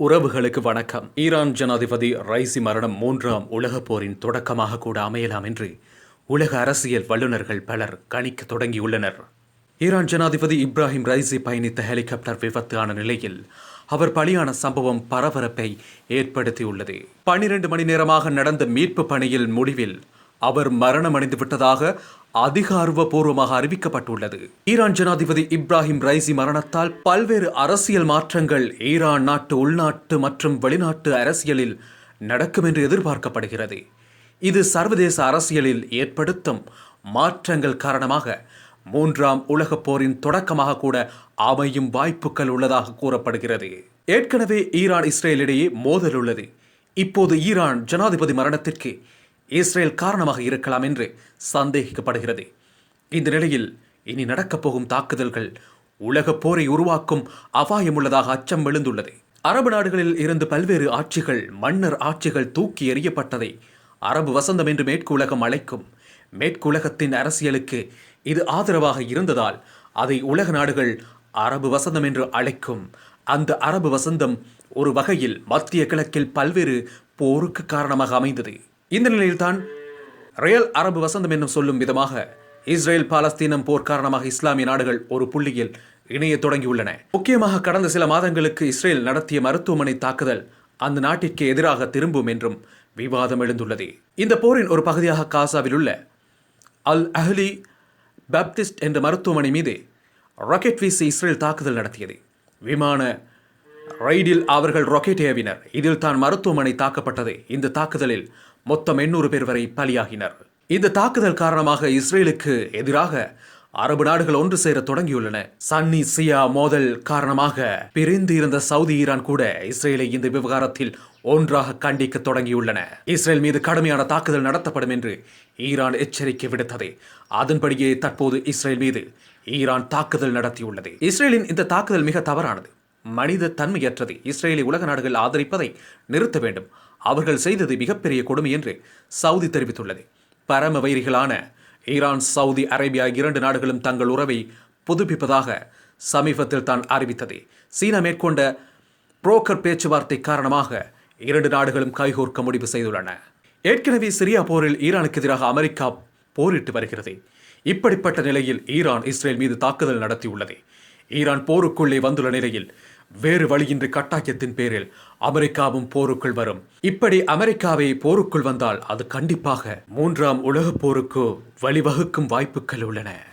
உறவுகளுக்கு வணக்கம். ஈரான் ஜனாதிபதி ரைசி மரணம் மூன்றாம் உலகப் போரின் தொடக்கமாக கூட அமையலாம் என்று உலக அரசியல் வல்லுநர்கள் பலர் கணிக்க தொடங்கியுள்ளனர். ஈரான் ஜனாதிபதி இப்ராஹிம் ரைசி பயணித்த ஹெலிகாப்டர் விபத்தான நிலையில் அவர் பலியான சம்பவம் பரபரப்பை ஏற்படுத்தியுள்ளது. பனிரெண்டு மணி நேரமாக நடந்த மீட்பு பணியில் முடிவில் அவர் மரணமடைந்து விட்டதாக அதிகாரப்பூர்வமாக அறிவிக்கப்பட்டுள்ளது. ஈரான் ஜனாதிபதி இப்ராஹிம் ரைசி மரணத்தால் பல்வேறு அரசியல் மாற்றங்கள் ஈரான் நாட்டு உள்நாட்டு மற்றும் வெளிநாட்டு அரசியலில் நடக்கும் என்று எதிர்பார்க்கப்படுகிறது. இது சர்வதேச அரசியலில் ஏற்படுத்தும் மாற்றங்கள் காரணமாக மூன்றாம் உலகப் போரின் தொடக்கமாக கூட அமையும் வாய்ப்புகள் உள்ளதாக கூறப்படுகிறது. ஏற்கனவே ஈரான் இஸ்ரேலிடையே மோதல் உள்ளது. இப்போது ஈரான் ஜனாதிபதி மரணத்திற்கு இஸ்ரேல் காரணமாக இருக்கலாம் என்று சந்தேகிக்கப்படுகிறது. இந்த நிலையில் இனி நடக்கப் போகும் தாக்குதல்கள் உலகப் போரை உருவாக்கும் அபாயம் உள்ளதாக அச்சம் எழுந்துள்ளது. அரபு நாடுகளில் இருந்து பல்வேறு ஆட்சிகள் மன்னர் ஆட்சிகள் தூக்கி எறியப்பட்டதை அரபு வசந்தம் என்று மேற்கு உலகம் அழைக்கும். மேற்கு உலகத்தின் அரசியலுக்கு இது ஆதரவாக இருந்ததால் அதை உலக நாடுகள் அரபு வசந்தம் என்று அழைக்கும். அந்த அரபு வசந்தம் ஒரு வகையில் மத்திய கிழக்கில் பல்வேறு போருக்கு காரணமாக அமைந்தது. இந்த நிலையில்தான் ரியல் அரபு வசந்தம் என்னும் சொல்லும் விதமாக இஸ்ரேல் பாலஸ்தீனம் போர் காரணமாக இஸ்லாமிய நாடுகள் ஒரு புள்ளியில் இணைய தொடங்கியுள்ளன. முக்கியமாக கடந்த சில மாதங்களுக்கு இஸ்ரேல் நடத்திய மருத்துவமனை தாக்குதல் அந்த நாட்டிற்கு எதிராக திரும்பும் என்றும் விவாதம் எழுந்துள்ளது. இந்த போரின் ஒரு பகுதியாக காசாவில் உள்ள அல் அஹ்லி பேப்டிஸ்ட் என்ற மருத்துவமனை மீது ராக்கெட் வீசி இஸ்ரேல் தாக்குதல் நடத்தியது. விமான ரைடில் அவர்கள் ராக்கெட் ஏவினர். இதில் தான் மருத்துவமனை தாக்கப்பட்டது. இந்த தாக்குதலில் மொத்தம் எண்ணூறு பேர் வரை பலியாகினர். இந்த தாக்குதல் காரணமாக இஸ்ரேலுக்கு எதிராக அரபு நாடுகள் ஒன்று சேர தொடங்கியுள்ளன. சன்னி சியா மோதல் காரணமாக பிரிந்து இருந்த சவுதி ஈரான் கூட இஸ்ரேலை இந்த விவகாரத்தில் ஒன்றாக கண்டிக்க தொடங்கியுள்ளன. இஸ்ரேல் மீது கடுமையான தாக்குதல் நடத்தப்படும் என்று ஈரான் எச்சரிக்கை விடுத்தது. அதன்படியே தற்போது இஸ்ரேல் மீது ஈரான் தாக்குதல் நடத்தியுள்ளது. இஸ்ரேலின் இந்த தாக்குதல் மிக தவறானது. மனித தன்மையற்றது. இஸ்ரேலை உலக நாடுகள் ஆதரிப்பதை நிறுத்த வேண்டும். அவர்கள் செய்தது மிகப்பெரிய கொடுமை என்று சவுதி தெரிவித்துள்ளது. பரம வைரிகளான ஈரான் சவுதி அரேபியா இரண்டு நாடுகளும் தங்கள் உறவை புதுப்பிப்பதாக சமீபத்தில் தான் அறிவித்தது. சீனா மேற்கொண்ட புரோக்கர் பேச்சுவார்த்தை காரணமாக இரண்டு நாடுகளும் கைகோர்க்க முடிவு செய்துள்ளன. ஏற்கனவே சிரியா போரில் ஈரானுக்கு எதிராக அமெரிக்கா போரிட்டு வருகிறது. இப்படிப்பட்ட நிலையில் ஈரான் இஸ்ரேல் மீது தாக்குதல் நடத்தியுள்ளது. ஈரான் போருக்குள்ளே வந்துள்ள நிலையில் வேறு வழியின்றி கட்டாயத்தின் பேரில் அமெரிக்காவும் போருக்குள் வரும். இப்படி அமெரிக்காவை போருக்குள் வந்தால் அது கண்டிப்பாக மூன்றாம் உலகப் போருக்கு வழிவகுக்கும் வாய்ப்புகள் உள்ளன.